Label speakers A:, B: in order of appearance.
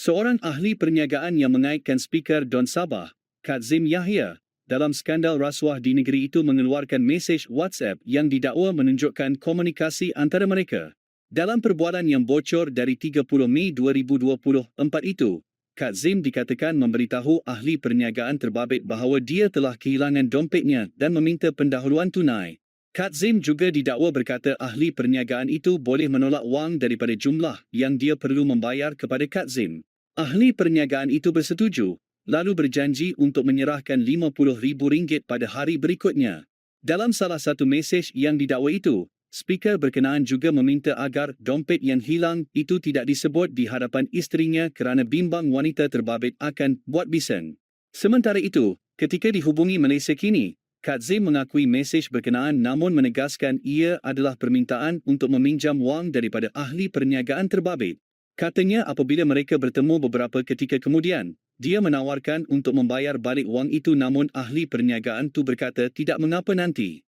A: Seorang ahli perniagaan yang mengaitkan speaker Don Sabah, Kazim Yahya, dalam skandal rasuah di negeri itu mengeluarkan mesej WhatsApp yang didakwa menunjukkan komunikasi antara mereka. Dalam perbualan yang bocor dari 30 Mei 2024 itu, Kazim dikatakan memberitahu ahli perniagaan terbabit bahawa dia telah kehilangan dompetnya dan meminta pendahuluan tunai. Kazim juga didakwa berkata ahli perniagaan itu boleh menolak wang daripada jumlah yang dia perlu membayar kepada Kazim. Ahli perniagaan itu bersetuju, lalu berjanji untuk menyerahkan RM50,000 pada hari berikutnya. Dalam salah satu mesej yang didakwa itu, speaker berkenaan juga meminta agar dompet yang hilang itu tidak disebut di hadapan isterinya kerana bimbang wanita terbabit akan buat bising. Sementara itu, ketika dihubungi Malaysia kini, Kadzim mengakui mesej berkenaan namun menegaskan ia adalah permintaan untuk meminjam wang daripada ahli perniagaan terbabit. Katanya apabila mereka bertemu beberapa ketika kemudian, dia menawarkan untuk membayar balik wang itu namun ahli perniagaan tu berkata tidak mengapa nanti.